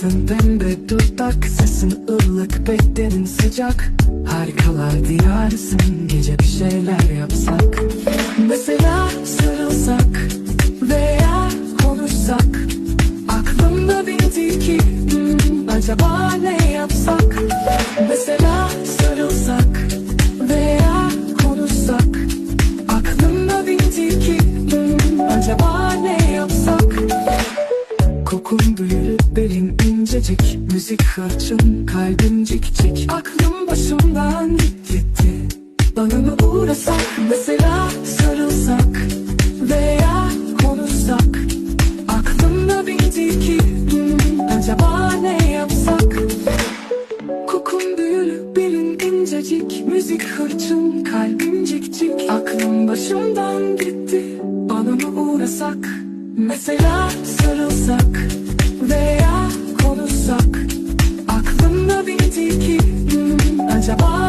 Saçın pembe dudak Sesin ılık bedenin sıcak. Harikalar diyarısın Gece bir şeyler yapsak. Mesela sarılsak Veya konuşsak Aklımda bir ki hmm, Acaba derin incecik Müzik hırçın kalbim cik cik Aklım başımdan gitti. Bana mı uğrasak Mesela sarılsak Veya konuşsak. Aklımda bir tilki hmm, Acaba ne yapsak? Kokun büyülü belin incecik Müzik hırçın kalbim cik cik Aklım başımdan gitti Bana mı uğrasak? Mesela sarılsak Veya konuşsak? Aklımda bir tilki hmm, Acaba